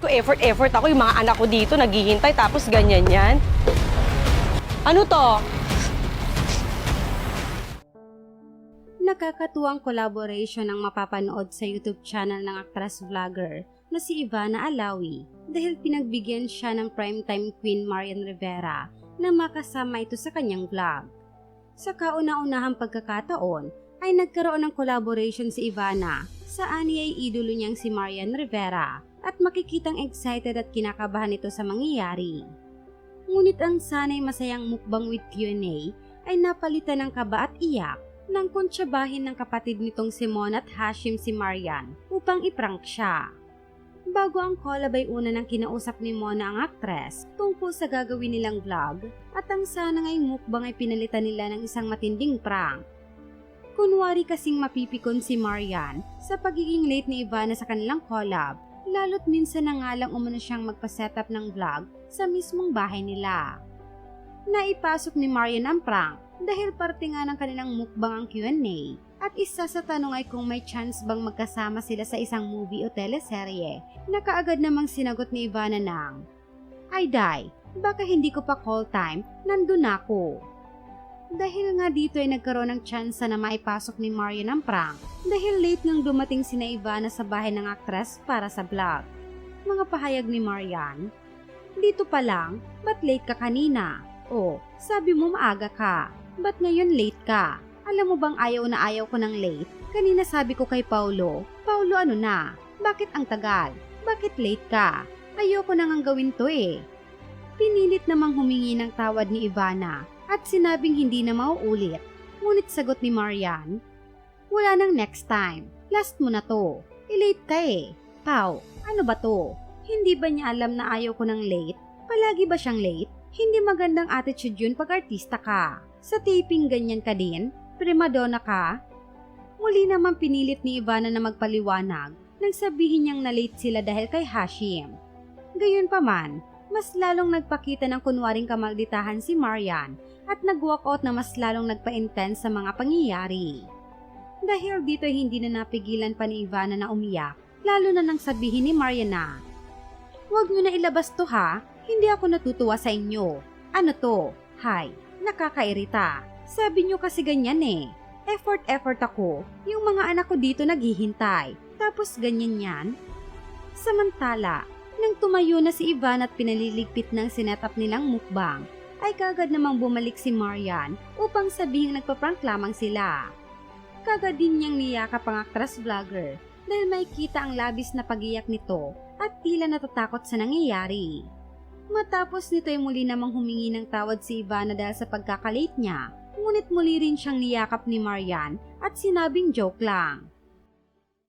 ko effort, effort ako. Yung mga anak ko dito naghihintay tapos ganyan yan. Ano to? Nakakatuwang collaboration ang mapapanood sa YouTube channel ng actress vlogger na si Ivana Alawi dahil pinagbigyan siya ng primetime queen Marian Rivera na makasama ito sa kanyang vlog. Sa kauna-unahang pagkakataon ay nagkaroon ng collaboration si Ivana sa ani ay idolo niyang si Marian Rivera at makikitang excited at kinakabahan ito sa mangyayari. Ngunit ang sanay masayang mukbang with Q&A ay napalitan ng kaba at iyak nang kuntsabahin ng kapatid nitong si Mon at Hashim si Marian upang iprank siya. Bago ang collab ay una ng kinausap ni Mona ang aktres tungkol sa gagawin nilang vlog at ang sana ngayong mukbang ay pinalitan nila ng isang matinding prank. Kunwari kasing mapipikon si Marian sa pagiging late ni Ivana sa kanilang collab lalo't minsan na nga lang umano siyang magpa-setup ng vlog sa mismong bahay nila. Naipasok ni Marian ang prank dahil parte nga ng kanilang mukbang ang Q&A at isa sa tanong ay kung may chance bang magkasama sila sa isang movie o teleserye na kaagad namang sinagot ni Ivana ng Ay day, baka hindi ko pa call time, nandun ako. Dahil nga dito ay nagkaroon ng chance na maipasok ni Marian ang prank dahil late nang dumating sina Ivana sa bahay ng aktres para sa vlog. Mga pahayag ni Marian, Dito pa lang, ba't late ka kanina? O, sabi mo maaga ka, ba't ngayon late ka? Alam mo bang ayaw na ayaw ko ng late? Kanina sabi ko kay Paulo, Paulo ano na? Bakit ang tagal? Bakit late ka? Ayoko na ngang gawin to eh. Pinilit namang humingi ng tawad ni Ivana at sinabing hindi na mauulit. Ngunit sagot ni Marian, Wala nang next time. Last mo na to. I-late ka eh. Pau, ano ba to? Hindi ba niya alam na ayaw ko ng late? Palagi ba siyang late? Hindi magandang attitude yun pag artista ka. Sa taping ganyan ka din? Primadonna ka? Muli naman pinilit ni Ivana na magpaliwanag nang sabihin niyang na-late sila dahil kay Hashim. Gayun pa man, mas lalong nagpakita ng kunwaring kamalditahan si Marian at nag-walkout na mas lalong nagpa-intense sa mga pangyayari. Dahil dito hindi na napigilan pa ni Ivana na umiyak, lalo na nang sabihin ni Marian na, Huwag nyo na ilabas to ha, hindi ako natutuwa sa inyo. Ano to? Hay, nakakairita. Sabi nyo kasi ganyan eh. Effort-effort ako, yung mga anak ko dito naghihintay. Tapos ganyan yan. Samantala, nang tumayo na si Ivan at pinaliligpit ng sinetup nilang mukbang, ay kagad namang bumalik si Marian upang sabihing nagpa-prank lamang sila. Kagad din niyang niyakap ang actress vlogger dahil may kita ang labis na pagiyak nito at tila natatakot sa nangyayari. Matapos nito ay muli namang humingi ng tawad si Ivana dahil sa pagkakalate niya, ngunit muli rin siyang niyakap ni Marian at sinabing joke lang.